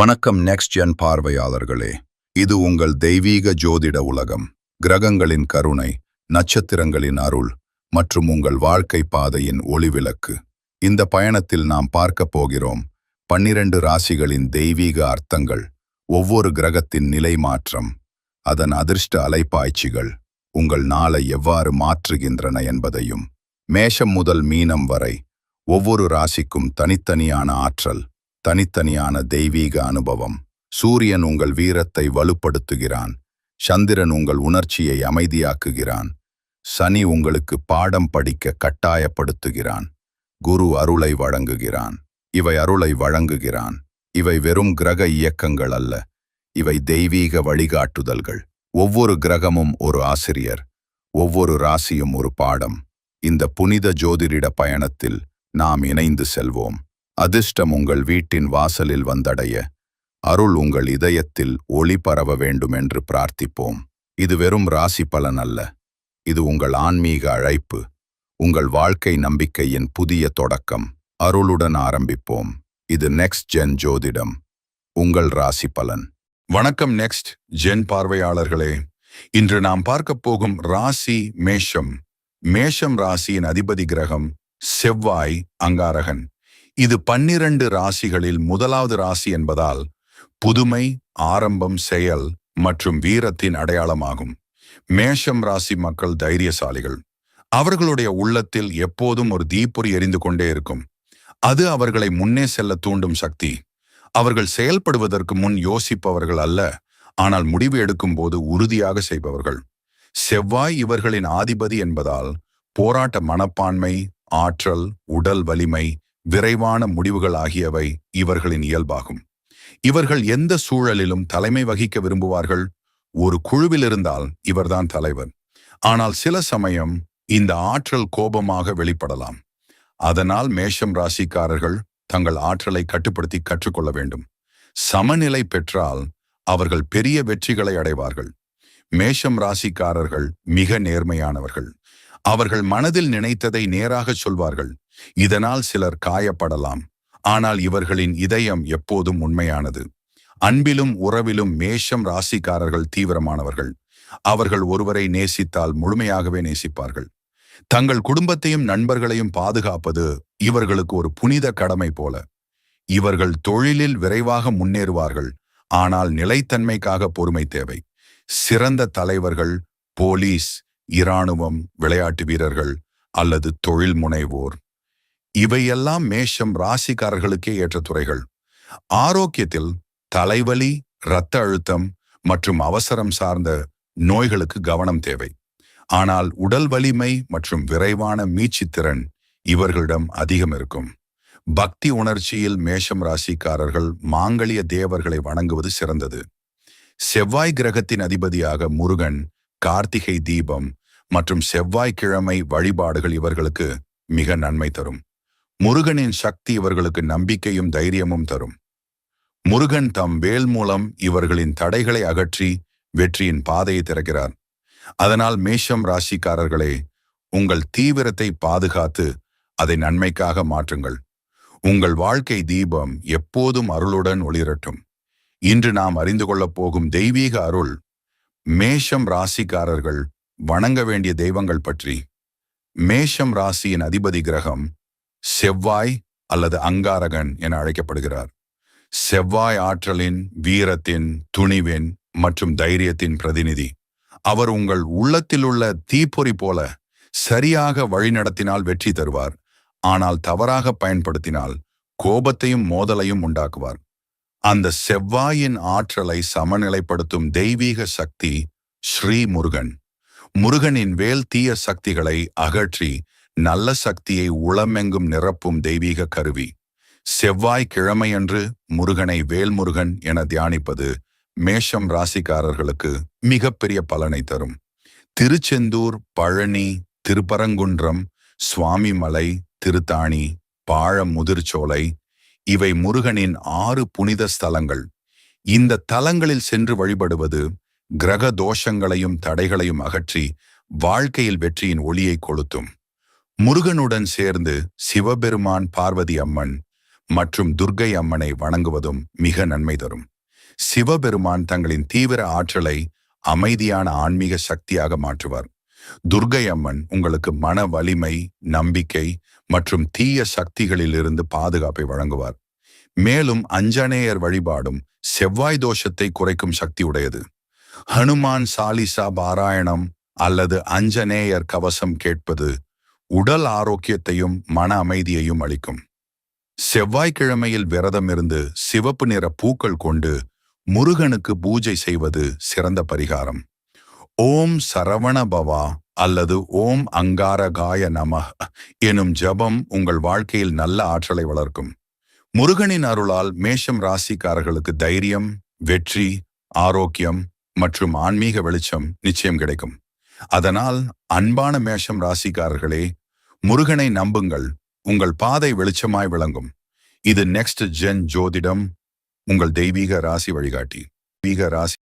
வணக்கம் next gen பார்வையாளர்களே. இது உங்கள் தெய்வீக ஜோதிட உலகம். கிரகங்களின் கருணை நட்சத்திரங்களின் அருள் மற்றும் உங்கள் வாழ்க்கை பாதையின் ஒளிவிளக்கு. இந்த பயணத்தில் நாம் பார்க்கப் போகிறோம் பன்னிரண்டு ராசிகளின் தெய்வீக அர்த்தங்கள் ஒவ்வொரு கிரகத்தின் நிலை மாற்றம் அதன் அதிர்ஷ்ட அலைப்பாய்ச்சிகள் உங்கள் நாளை எவ்வாறு மாற்றுகின்றன என்பதையும் மேஷம் முதல் மீனம் வரை ஒவ்வொரு ராசிக்கும் தனித்தனியான ஆற்றல் தனித்தனியான தெய்வீக அனுபவம். சூரியன் உங்கள் வீரத்தை வலுப்படுத்துகிறான். சந்திரன் உங்கள் உணர்ச்சியை அமைதியாக்குகிறான். சனி உங்களுக்கு பாடம் படிக்க கட்டாயப்படுத்துகிறான். குரு அருளை வழங்குகிறான். இவை அருளை வழங்குகிறான். இவை வெறும் கிரக இயக்கங்கள் அல்ல. இவை தெய்வீக வழிகாட்டுதல்கள். ஒவ்வொரு கிரகமும் ஒரு ஆசிரியர். ஒவ்வொரு ராசியும் ஒரு பாடம். இந்த புனித ஜோதிட பயணத்தில் நாம் இணைந்து செல்வோம். அதிர்ஷ்டம் உங்கள் வீட்டின் வாசலில் வந்தடைய. அருள் உங்கள் இதயத்தில் ஒளி பரவ வேண்டும் என்று பிரார்த்திப்போம். இது வெறும் ராசி பலன் அல்ல. இது உங்கள் ஆன்மீக அழைப்பு. உங்கள் வாழ்க்கை நம்பிக்கையின் புதிய தொடக்கம். அருளுடன் ஆரம்பிப்போம். இது நெக்ஸ்ட் ஜென் ஜோதிடம். உங்கள் ராசி பலன். வணக்கம் நெக்ஸ்ட் ஜென் பார்வையாளர்களே. இன்று நாம் பார்க்கப் போகும் ராசி மேஷம். மேஷம் ராசியின் அதிபதி கிரகம் செவ்வாய் அங்காரகன். இது பன்னிரண்டு ராசிகளில் முதலாவது ராசி என்பதால் புதுமை ஆரம்பம் செயல் மற்றும் வீரத்தின் அடையாளமாகும். மேஷம் ராசி மக்கள் தைரியசாலிகள். அவர்களுடைய உள்ளத்தில் எப்போதும் ஒரு தீப்பொறி எரிந்து கொண்டே இருக்கும். அது அவர்களை முன்னே செல்ல தூண்டும் சக்தி. அவர்கள் செயல்படுவதற்கு முன் யோசிப்பவர்கள் அல்ல ஆனால் முடிவு எடுக்கும் போது உறுதியாக செய்பவர்கள். செவ்வாய் இவர்களின் ஆதிபதி என்பதால் போராட்ட மனப்பான்மை ஆற்றல் உடல் வலிமை விரைவான முடிவுகள் ஆகியவை இவர்களின் இயல்பாகும். இவர்கள் எந்த சூழலிலும் தலைமை வகிக்க விரும்புவார்கள்? ஒரு குழுவில் இருந்தால் இவர்தான் தலைவர். ஆனால் சில சமயம் இந்த ஆற்றல் கோபமாக வெளிப்படலாம். அதனால் மேஷம் ராசிக்காரர்கள் தங்கள் ஆற்றலை கட்டுப்படுத்தி கற்றுக்கொள்ள வேண்டும். சமநிலை பெற்றால் அவர்கள் பெரிய வெற்றிகளை அடைவார்கள். மேஷம் ராசிக்காரர்கள் மிக நேர்மையானவர்கள். அவர்கள் மனதில் நினைத்ததை நேராக சொல்வார்கள். இதனால் சிலர் காயப்படலாம். ஆனால் இவர்களின் இதயம் எப்போதும் உண்மையானது. அன்பிலும் உறவிலும் மேஷம் ராசிக்காரர்கள் தீவிரமானவர்கள். அவர்கள் ஒருவரை நேசித்தால் முழுமையாகவே நேசிப்பார்கள். தங்கள் குடும்பத்தையும் நண்பர்களையும் பாதுகாப்பது இவர்களுக்கு ஒரு புனித கடமை போல. இவர்கள் தொழிலில் விரைவாக முன்னேறுவார்கள். ஆனால் நிலைத்தன்மைக்காக பொறுமை தேவை. சிறந்த தலைவர்கள் போலீஸ் இராணுவம் விளையாட்டு வீரர்கள் அல்லது தொழில் முனைவோர். இவையெல்லாம் மேஷம் ராசிக்காரர்களுக்கே ஏற்ற துறைகள் ஆரோக்கியத்தில் தலைவலி இரத்த அழுத்தம் மற்றும் அவசரம் சார்ந்த நோய்களுக்கு கவனம் தேவை. ஆனால் உடல் வலிமை மற்றும் விரைவான மீட்சித்திறன் இவர்களிடம் அதிகம் இருக்கும். பக்தி உணர்ச்சியில் மேஷம் ராசிக்காரர்கள் மாங்கலிய தேவர்களை வணங்குவது சிறந்தது. செவ்வாய் கிரகத்தின் அதிபதியாக முருகன் கார்த்திகை தீபம் மற்றும் செவ்வாய்க்கிழமை வழிபாடுகள் இவர்களுக்கு மிக நன்மை தரும். முருகனின் சக்தி இவர்களுக்கு நம்பிக்கையும் தைரியமும் தரும். முருகன் தம் வேல் மூலம் இவர்களின் தடைகளை அகற்றி வெற்றியின் பாதையை திறக்கிறார். அதனால் மேஷம் ராசிக்காரர்களே உங்கள் தீவிரத்தை பாதுகாத்து அதை நன்மைக்காக மாற்றுங்கள். உங்கள் வாழ்க்கை தீபம் எப்போதும் அருளுடன் ஒளிரட்டும். இன்று நாம் அறிந்து கொள்ளப் போகும் தெய்வீக அருள் மேஷம் ராசிக்காரர்கள் வணங்க வேண்டிய தெய்வங்கள் பற்றி. மேஷம் ராசியின் அதிபதி கிரகம் செவ்வாய் அல்லது அங்காரகன் என அழைக்கப்படுகிறார். செவ்வாய் ஆற்றலின் வீரத்தின் துணிவின் மற்றும் தைரியத்தின் பிரதிநிதி. அவர் உங்கள் உள்ளத்திலுள்ள தீப்பொறி போல சரியாக வழிநடத்தினால் வெற்றி தருவார். ஆனால் தவறாக பயன்படுத்தினால் கோபத்தையும் மோதலையும் உண்டாக்குவார். அந்த செவ்வாயின் ஆற்றலை சமநிலைப்படுத்தும் தெய்வீக சக்தி ஸ்ரீ முருகன் முருகனின் வேல் தீய சக்திகளை அகற்றி நல்ல சக்தியை உளமெங்கும் நிரப்பும் தெய்வீக கருவி. செவ்வாய் கிழமையன்று முருகனை வேல்முருகன் என தியானிப்பது மேஷம் ராசிக்காரர்களுக்கு மிகப்பெரிய பலனை தரும். திருச்செந்தூர் பழனி திருப்பரங்குன்றம் சுவாமிமலை திருத்தாணி பாழமுதிர்ச்சோலை இவை முருகனின் ஆறு புனித ஸ்தலங்கள். இந்த தலங்களில் சென்று வழிபடுவது கிரக தோஷங்களையும் தடைகளையும் அகற்றி வாழ்க்கையில் வெற்றியின் ஒளியை கொளுத்தும். முருகனுடன் சேர்ந்து சிவபெருமான் பார்வதி அம்மன் மற்றும் துர்க்கை அம்மனை வணங்குவதும் மிக நன்மை தரும். சிவபெருமான் தங்களின் தீவிர ஆற்றலை அமைதியான ஆன்மீக சக்தியாக மாற்றுவார். துர்க்கை அம்மன் உங்களுக்கு மன வலிமை நம்பிக்கை மற்றும் தீய சக்திகளிலிருந்து பாதுகாப்பை வழங்குவார். மேலும் அஞ்சனேயர் வழிபாடும் செவ்வாய் தோஷத்தை குறைக்கும் சக்தி உடையது. ஹனுமான் சாலிசா பாராயணம் அல்லது அஞ்சனேயர் கவசம் கேட்பது உடல் ஆரோக்கியத்தையும் மன அமைதியையும் அளிக்கும். செவ்வாய்க்கிழமையில் விரதம் இருந்து சிவப்பு நிற பூக்கள் கொண்டு முருகனுக்கு பூஜை செய்வது சிறந்த பரிகாரம். ஓம் சரவண பவா அல்லது ஓம் அங்காரகாய நம எனும் ஜபம் உங்கள் வாழ்க்கையில் நல்ல ஆற்றலை வளர்க்கும். முருகனின் அருளால் மேஷம் ராசிக்காரர்களுக்கு தைரியம் வெற்றி ஆரோக்கியம் மற்றும் ஆன்மீக வெளிச்சம் நிச்சயம் கிடைக்கும். அதனால் அன்பான மேஷம் ராசிக்காரர்களே முருகனை நம்புங்கள் உங்கள் பாதை வெளிச்சமாய் விளங்கும். இது நெக்ஸ்ட் ஜென் ஜோதிடம். உங்கள் தெய்வீக ராசி வழிகாட்டி. தெய்வீக ராசி